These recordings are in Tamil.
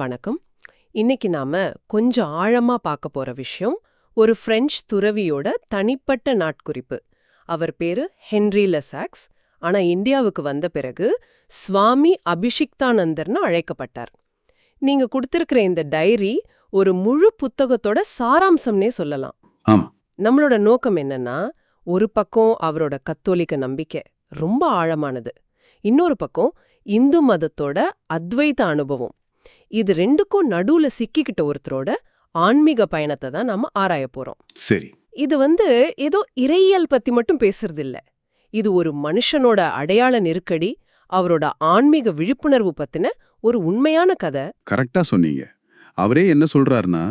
வணக்கம். இன்னைக்கு நாம கொஞ்சம் ஆழமா பார்க்க போற விஷயம் ஒரு பிரெஞ்சு துறவியோட தனிப்பட்ட நாட்குறிப்பு. அவர் பேரு ஹென்ரி லெசாக்ஸ் ஆனா இந்தியாவுக்கு வந்த பிறகு சுவாமி அபிஷிக்தானந்தர்னு அழைக்கப்பட்டார். நீங்க கொடுத்திருக்கிற இந்த டைரி ஒரு முழு புத்தகத்தோட சாராம்சம்னே சொல்லலாம். நம்மளோட நோக்கம் என்னன்னா ஒரு பக்கம் அவரோட கத்தோலிக்க நம்பிக்கை ரொம்ப ஆழமானது. இன்னொரு பக்கம் இந்து மதத்தோட அத்வைத அனுபவம். இது ரெண்டுக்கும் நடுவுல சிக்கிக்கிட்ட ஒருத்தரோட ஆன்மீக பயணத்தை தான் நாம ஆராய போறோம். சரி. இது வந்து ஏதோ இறையியல் பத்தி மட்டும் பேசுறது இல்ல இது ஒரு மனுஷனோட அடையாள நெருக்கடி அவரோட ஆன்மீக விழிப்புணர்வு பத்தின ஒரு உண்மையான கதை. கரெக்டா சொன்னீங்க. அவரே என்ன சொல்றாருன்னா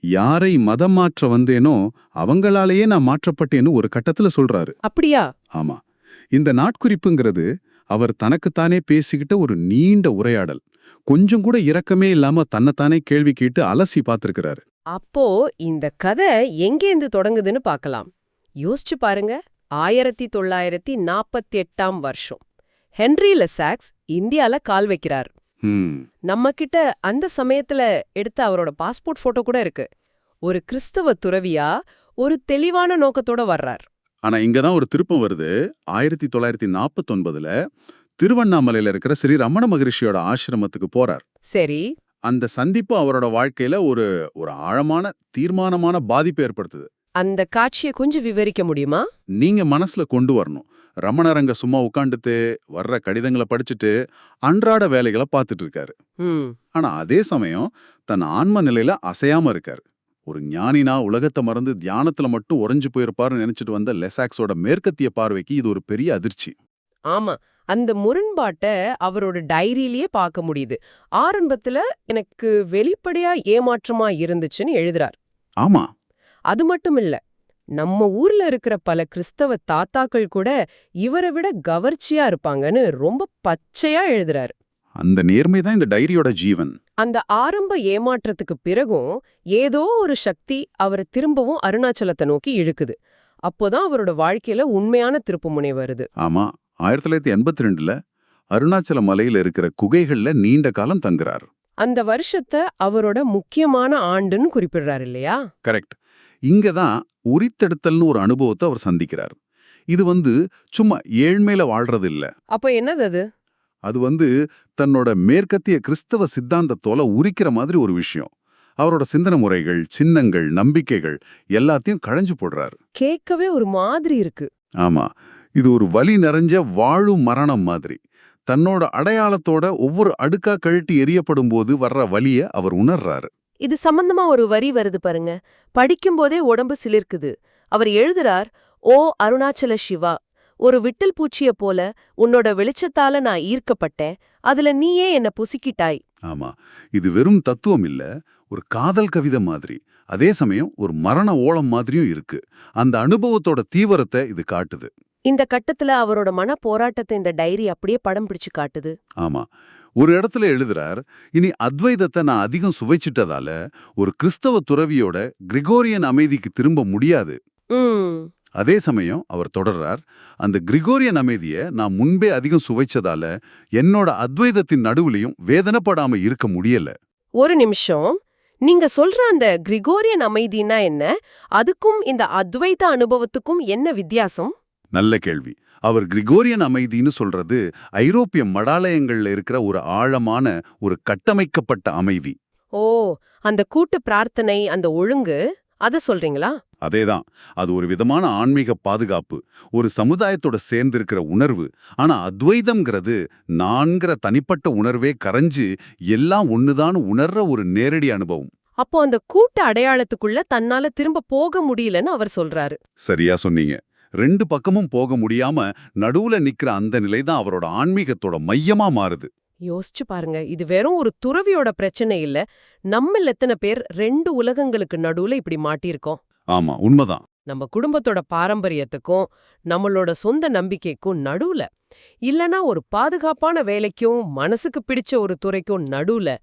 யாரை மதம் மாற்ற வந்தேனோ அவங்களாலேயே நான் மாற்றப்பட்டேன்னு ஒரு கட்டத்துல சொல்றாரு. அப்படியா? ஆமா. இந்த நாட்குறிப்புங்கிறது அவர் தனக்குத்தானே பேசிக்கிட்ட ஒரு நீண்ட உரையாடல். கொஞ்சம் கூட இரக்கமே இல்லாம தன்னைத்தானே கேள்வி கேட்டு அலசி பார்த்திருக்கிறாரு. அப்போ இந்த கதை எங்கேந்து தொடங்குதுன்னு பார்க்கலாம். யோசிச்சு பாருங்க. ஆயிரத்தி தொள்ளாயிரத்தி நாற்பத்தி எட்டாம் வருஷம். ஹென்ரி லெசாக்ஸ் இந்தியால கால் வைக்கிறார். நம்ம கிட்ட அந்த சமயத்துல எடுத்த அவரோட பாஸ்போர்ட் போட்டோ கூட இருக்கு. ஒரு கிறிஸ்தவ துறவியா ஒரு தெளிவான நோக்கத்தோட வர்றார். ஆனா இங்கதான் ஒரு திருப்பம் வருது. ஆயிரத்தி தொள்ளாயிரத்தி நாற்பத்தொன்பதுல திருவண்ணாமலையில இருக்கிற ஸ்ரீ ரமண மகரிஷியோட ஆசிரமத்துக்கு போறார். சரி. அந்த சந்திப்பு அவரோட வாழ்க்கையில ஒரு ஒரு ஆழமான தீர்மானமான பாதிப்பை ஏற்படுத்துது. அந்த காட்சியை கொஞ்சம் விவரிக்க முடியுமா? நீங்க மனசுல கொண்டு வரணும். ரமணரங்க சும்மா உட்காந்துட்டு வர்ற கடிதங்களை படிச்சுட்டு அன்றாட வேலைகளை பார்த்துட்டு இருக்காரு. ஆனா அதே சமயம் தன் ஆன்ம நிலையில அசையாம இருக்காரு. ஒரு ஞானினா உலகத்தை மறந்து தியானத்துல மட்டும் உறைஞ்சு போயிருப்பாருன்னு நினைச்சிட்டு வந்த லெசாக்ஸோட மேற்கத்திய பார்வைக்கு இது ஒரு பெரிய அதிர்ச்சி. ஆமா. அந்த முரண்பாட்டை அவரோட டைரியிலேயே பார்க்க முடியுது. ஆரம்பத்துல எனக்கு வெளிப்படையா ஏமாற்றமா இருந்துச்சுன்னு எழுதுறார். ஆமா. அது மட்டும் இல்ல நம்ம ஊர்ல இருக்கிற பல கிறிஸ்தவ தாத்தாக்கள் கூட இவரை விட கவர்ச்சியா இருப்பாங்கன்னு ரொம்ப பச்சையா எழுதுறாரு. அந்த நேர்மை தான் இந்த டைரியோட ஜீவன். அந்த ஆரம்ப ஏமாற்றத்துக்கு பிறகும் ஏதோ ஒரு சக்தி அவரை திரும்பவும் அருணாச்சலத்தை நோக்கி இழுக்குது. அப்போதான் அவரோட வாழ்க்கையில உண்மையான திருப்புமுனை வருது. ஆமா. ஆயிரத்தி தொள்ளாயிரத்தி எண்பத்தி ரெண்டுல அருணாச்சல மலையில இருக்கிற குகைகள்ல நீண்ட காலம் தங்குறார். அந்த வருஷத்தை அவரோட முக்கியமான ஆண்டுன்னு குறிப்பிடுறாரு இல்லையா? கரெக்ட். இங்க தான் உரித்தெடுத்தல்னு ஒரு அனுபவத்தை அவர் சந்திக்கிறார். இது வந்து சும்மா ஏழ்மையில வாழ்றது இல்ல. அப்ப என்னது அது? அது வந்து தன்னோட மேற்கத்திய கிறிஸ்தவ சித்தாந்தத்தோல உரிக்கிற மாதிரி ஒரு விஷயம். அவரோட சிந்தனை முறைகள் சின்னங்கள் நம்பிக்கைகள் எல்லாத்தையும் களைஞ்சு போடுறாரு. கேட்கவே ஒரு மாதிரி இருக்கு. ஆமா. இது ஒரு வலி நிறைஞ்ச வாழும் மரணம் மாதிரி. தன்னோட அடையாளத்தோட ஒவ்வொரு அடுக்கா கழட்டி எரியப்படும் போது வர்ற வலிய அவர் உணர்றாரு. இது சம்பந்தமா ஒரு வரி வருது பாருங்க. படிக்கும்போதே உடம்பு சிலிர்க்குது. அவர் எழுதுறார் ஓ அருணாச்சல சிவா ஒரு விட்டல் பூச்சிய போல உன்னோட வெளிச்சத்தால நான் ஈர்க்கப்பட்டேன். அதுல நீயே என்ன புசிக்கிட்டாய். ஆமா. இது வெறும் தத்துவம் இல்ல ஒரு காதல் கவிதை மாதிரி. அதே சமயம் ஒரு மரண ஓலம் மாதிரியும் இருக்கு. அந்த அனுபவத்தோட தீவிரத்தை இது காட்டுது. இந்த கட்டத்துல அவரோட மன போராட்டத்தை இந்த டைரி அப்படியே படம் பிடிச்சு காட்டுது. ஆமா. ஒரு இடத்துல எழுதுறார் இனி அத்வைதத்தை நான் அதிகம் சுவைச்சிட்டதால ஒரு கிறிஸ்தவ துறவியோட கிரிகோரியன் அமைதிக்கு திரும்ப முடியாது. அதே சமயம் அவர் தொடர்றார் அந்த கிரிகோரியன் அமைதியை நான் முன்பே அதிகம் சுவைச்சதால என்னோட அத்வைதத்தின் நடுவுலையும் வேதனைப்படாம இருக்க முடியல. ஒரு நிமிஷம். நீங்க சொல்ற அந்த கிரிகோரியன் அமைதினா என்ன? அதுக்கும் இந்த அத்வைத அனுபவத்துக்கும் என்ன வித்தியாசம்? நல்ல கேள்வி. அவர் கிரிகோரியன் அமைதின்னு சொல்றது ஐரோப்பிய மடாலயங்கள்ல இருக்கிற ஒரு ஆழமான ஒரு கட்டமைக்கப்பட்ட அமைதி. ஓ அந்த கூட்டு பிரார்த்தனை அந்த ஒழுங்கு அத சொல்றீங்களா? அதேதான். அது ஒரு விதமான ஆன்மீக பாதுகாப்பு ஒரு சமுதாயத்தோட சேர்ந்திருக்கிற உணர்வு. ஆனா அத்வைதம்ங்கிறது நான்கிற தனிப்பட்ட உணர்வே கரைஞ்சு எல்லாம் ஒண்ணுதான் உணர்ற ஒரு நேரடி அனுபவம். அப்போ அந்த கூட்ட அடையாளத்துக்குள்ள தன்னால திரும்ப போக முடியலன்னு அவர் சொல்றாரு. சரியா சொன்னீங்க. ரெண்டு பக்கமும் போக முடியாம நடுவுல நிக்கிற அந்த நிலைதான் அவரோட ஆன்மீகத்தோட மையமா மாறுது. யோசிச்சு பாருங்க இது வெறும் ஒரு துறவியோட பிரச்சனை இல்ல. நம்மள எத்தனை பேர் ரெண்டு உலகங்களுக்கு நடுவுல இப்படி மாட்டியிருக்கோம். ஆமா உண்மைதான். நம்ம குடும்பத்தோட பாரம்பரியத்துக்கும் நம்மளோட சொந்த நம்பிக்கைக்கும் நடுவுல. இல்லனா ஒரு பாதுகாப்பான வேலைக்கும் மனசுக்கு பிடிச்ச ஒரு துறைக்கும் நடுவுல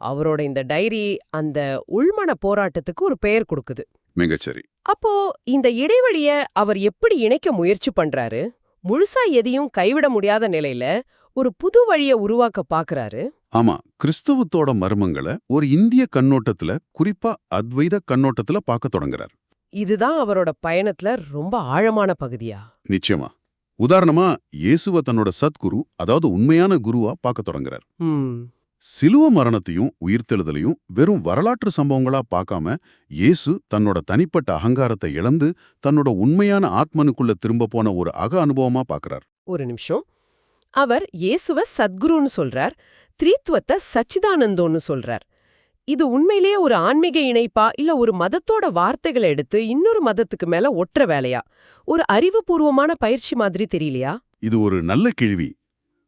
அவரோட இந்த டைரி அந்த உள்மன போராட்டத்துக்கு ஒரு பெயர் கொடுக்குது. மிகச்சரி. அப்போ இந்த இடைவெளிய அவர் எப்படி இணைக்க முயற்சி பண்றாரு? முழுசா எதையும் கைவிட முடியாத நிலையில ஒரு புது வழிய உருவாக்க பாக்குறாரு. ஆமா கிறிஸ்தவத்தோட மர்மங்களை ஒரு இந்திய கண்ணோட்டத்துல குறிப்பா அத்வைத கண்ணோட்டத்துல பார்க்க தொடங்குறார். இதுதான் அவரோட பயணத்துல ரொம்ப ஆழமான பகுதியா? நிச்சயமா. உதாரணமா இயேசுவ தன்னோட சத்குரு அதாவது உண்மையான குருவா பார்க்க தொடங்குறார். சிலுவ மரணத்தையும் உயிர்த்தெழுதலையும் வெறும் வரலாற்று சம்பவங்களா பார்க்காம இயேசு தன்னோட தனிப்பட்ட அகங்காரத்தை இழந்து தன்னோட உண்மையான ஆத்மனுக்குள்ள திரும்ப போன ஒரு அக அனுபவமா பார்க்கறார். ஒரு நிமிஷம். அவர் இயேசுவ சத்குருன்னு சொல்றார் த்ரீத்துவத்தை சச்சிதானந்தோன்னு சொல்றார். இது உண்மையிலேயே ஒரு ஆன்மீக இணைப்பா இல்ல ஒரு மதத்தோட வார்த்தைகளை எடுத்து இன்னொரு மதத்துக்கு மேல ஒற்ற வேலையா? ஒரு அறிவுபூர்வமான பயிற்சி மாதிரி தெரியலையா? இது ஒரு நல்ல கேள்வி.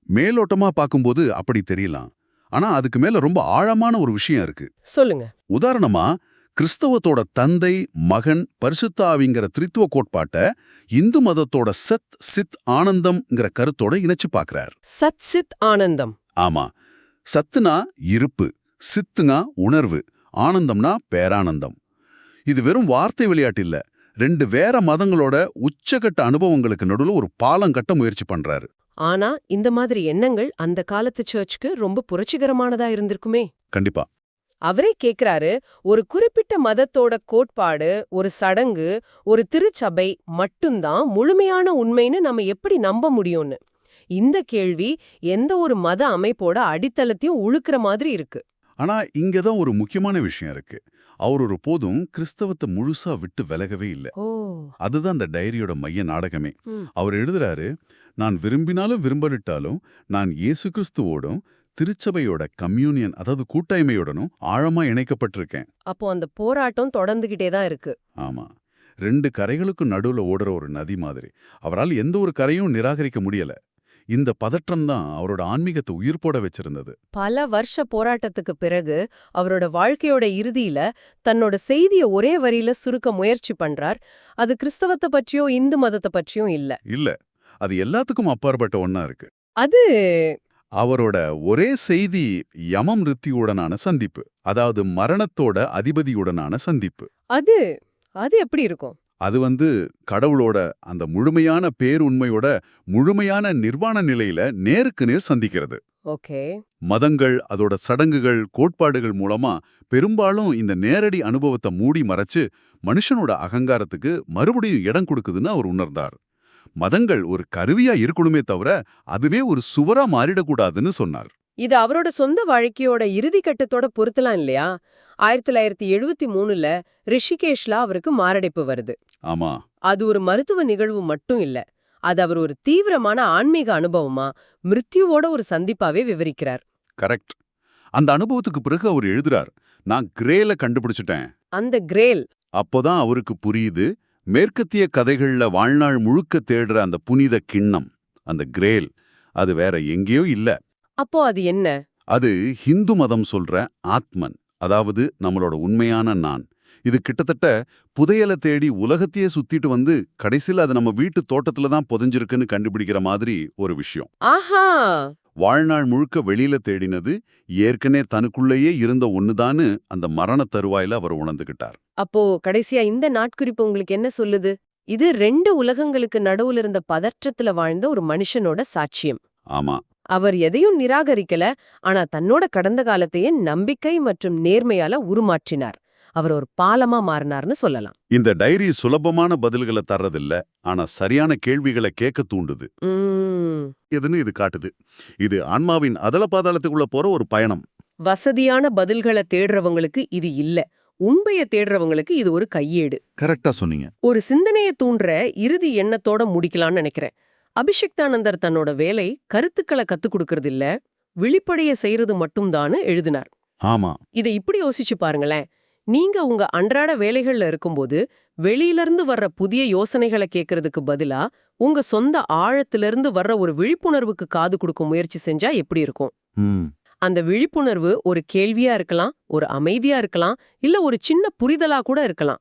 மேலோட்டமா பார்க்கும்போது அப்படி தெரியலாம். ஆனா அதுக்கு மேல ரொம்ப ஆழமான ஒரு விஷயம் இருக்கு. சொல்லுங்க. உதாரணமா கிறிஸ்தவத்தோட தந்தை மகன் பரிசுத்த ஆவிங்கிற திரித்துவ கோட்பாட்டை இந்து மதத்தோட சத் சித் ஆனந்தம்ங்கிற கருத்தோட இணைச்சு பார்க்கறார் சத் சித் ஆனந்தம். ஆமா. சத்துனா இருப்பு சித்துனா உணர்வு ஆனந்தம்னா பேரானந்தம். இது வெறும் வார்த்தை விளையாட்டு இல்ல ரெண்டு வேற மதங்களோட உச்சகட்ட அனுபவங்களுக்கு நடுவுல ஒரு பாலம் கட்ட முயற்சி பண்றாரு. ஆனா இந்த மாதிரி எண்ணங்கள் அந்த காலத்து சர்ச்சுக்கு ரொம்ப புரட்சிகரமானதா இருந்திருக்குமே. கண்டிப்பா. அவரே கேக்குறாரு ஒரு குறிப்பிட்ட மதத்தோட கோட்பாடு ஒரு சடங்கு ஒரு திருச்சபை மட்டும்தான் முழுமையான உண்மைன்னு நம்ம எப்படி நம்ப முடியும்னு. இந்த கேள்வி எந்த ஒரு மத அமைப்போட அடித்தளத்தையும் உழுக்கிற மாதிரி இருக்கு. ஆனா இங்கதான் ஒரு முக்கியமான விஷயம் இருக்கு. அவர் ஒரு போதும் கிறிஸ்தவத்தை முழுசா விட்டு விலகவே இல்ல. ஓ. அதுதான் அந்த டைரியோட மைய நாடகமே. அவர் எழுதுறாரு நான் விரும்பினாலும் விரும்பலிட்டாலும் நான் இயேசு கிறிஸ்துவோடும் திருச்சபையோட கம்யூனியன் அதாவது கூட்டாய்மையுடனும் ஆழமா இணைக்கப்பட்டிருக்கேன். அப்போ அந்த போராட்டம் தொடர்ந்துகிட்டே தான் இருக்கு. ஆமா. ரெண்டு கரைகளுக்கும் நடுவுல ஓடுற ஒரு நதி மாதிரி. அவரால் எந்த ஒரு கரையும் நிராகரிக்க முடியல. இந்த பதற்றம் தான் அவரோட ஆன்மீகத்தை உயிர் போட வச்சிருந்தது. பல வருஷ போராட்டத்துக்கு பிறகு அவரோட வாழ்க்கையோட இறுதியில தன்னோட செய்திய ஒரே வரியில சுருக்க முயற்சி பண்றார். அது கிறிஸ்தவத்தை பற்றியோ இந்து மதத்தை பற்றியும் இல்ல. இல்ல. அது எல்லாத்துக்கும் அப்பாற்பட்ட ஒண்ணா இருக்கு. அது அவரோட ஒரே செய்தி யமம் ரித்தியுடனான சந்திப்பு. அதாவது மரணத்தோட அதிபதியுடனான சந்திப்பு. அது அது எப்படி இருக்கும்? அது வந்து கடவுளோட அந்த முழுமையான பேருண்மையோட முழுமையான நிர்வாண நிலையில நேருக்கு நேர் சந்திக்கிறது. ஓகே. மதங்கள் அதோட சடங்குகள் கோட்பாடுகள் மூலமா பெரும்பாலும் இந்த நேரடி அனுபவத்தை மூடி மறைச்சு மனுஷனோட அகங்காரத்துக்கு மறுபடியும் இடம் கொடுக்குதுன்னு அவர் உணர்ந்தார். மதங்கள் ஒரு கருவியா இருக்கணுமே தவிர அதுவே ஒரு சுவரா மாறிடக்கூடாதுன்னு சொன்னார். இது அவரோட சொந்த வாழ்க்கையோட இறுதி கட்டத்தோட பொருத்தலாம் இல்லையா? ஆயிரத்தி தொள்ளாயிரத்தி எழுவத்தி மூணுல ரிஷிகேஷ்ல அவருக்கு மாரடைப்பு வருது. ஆமா. அது ஒரு மருத்துவ நிகழ்வு மட்டும் இல்ல அது அவர் ஒரு தீவிரமான ஆன்மீக அனுபவமா மிருத்யுவோட ஒரு சந்திப்பாவே விவரிக்கிறார். கரெக்ட். அந்த அனுபவத்துக்கு பிறகு அவர் எழுதுறார் நான் கிரேல கண்டுபிடிச்சிட்டேன். அந்த கிரேல். அப்போதான் அவருக்கு புரியுது மேற்கத்திய கதைகள்ல வாழ்நாள் முழுக்க தேடுற அந்த புனித கிண்ணம் அந்த கிரேல் அது வேற எங்கேயோ இல்ல. அப்போ அது என்ன? அது ஹிந்து மதம் சொல்ற ஆத்மன் அதாவது நம்மளோட உண்மையான நான். இது கிட்டத்தட்ட புதையல தேடி உலகத்தையே சுத்திட்டு வந்து கடைசியில் அது நம்ம வீட்டு தோட்டத்துல தான் புதைஞ்சிருக்குன்னு கண்டுபிடிக்கிற மாதிரி ஒரு விஷயம். ஆஹா! வாழ்நாள் முழுக்க வெளியில தேடினது ஏற்கனவே தனக்குள்ளேயே இருந்த ஒண்ணுதான்னு அந்த மரண தருவாயில அவர் உணர்ந்துகிட்டார். அப்போ கடைசியா இந்த நாட்குறிப்பு உங்களுக்கு என்ன சொல்லுது? இது ரெண்டு உலகங்களுக்கு நடுவுல இருந்த பதற்றத்துல வாழ்ந்த ஒரு மனுஷனோட சாட்சியம். ஆமா. அவர் எதையும் நிராகரிக்கல ஆனா தன்னோட கடந்த காலத்தையே நம்பிக்கை மற்றும் நேர்மையால உருமாற்றினார். அவர் ஒரு பாலமா மாறினார்னு சொல்லலாம். இந்த டைரி சுலபமான பதில்களை தர்றதில்ல ஆனா சரியான கேள்விகளை கேட்க தூண்டுது. எதுன்னு இது காட்டுது. இது ஆன்மாவின் அதல பாதாளத்துக்குள்ள போற ஒரு பயணம். வசதியான பதில்களை தேடுறவங்களுக்கு இது இல்ல. உண்மைய தேடுறவங்களுக்கு இது ஒரு கையேடு. கரெக்டா சொன்னீங்க. ஒரு சிந்தனையை தூண்டுற இறுதி எண்ணத்தோட முடிக்கலாம்னு நினைக்கிறேன். அபிஷிக்தானந்தர் தன்னோட வேலை கருத்துக்களை கத்துக் கொடுக்கறது இல்ல விழிப்படைய செய்யறது மட்டும்தான்னு எழுதினார். ஆமா. இதை இப்படி யோசிச்சு பாருங்களேன். நீங்க உங்க அன்றாட வேலைகள்ல இருக்கும்போது வெளியிலிருந்து வர்ற புதிய யோசனைகளை கேட்கறதுக்கு பதிலா உங்க சொந்த ஆழத்திலிருந்து வர்ற ஒரு விழிப்புணர்வுக்கு காது கொடுக்க முயற்சி செஞ்சா எப்படி இருக்கும்? அந்த விழிப்புணர்வு ஒரு கேள்வியா இருக்கலாம் ஒரு அமைதியா இருக்கலாம் இல்ல ஒரு சின்ன புரிதலா கூட இருக்கலாம்.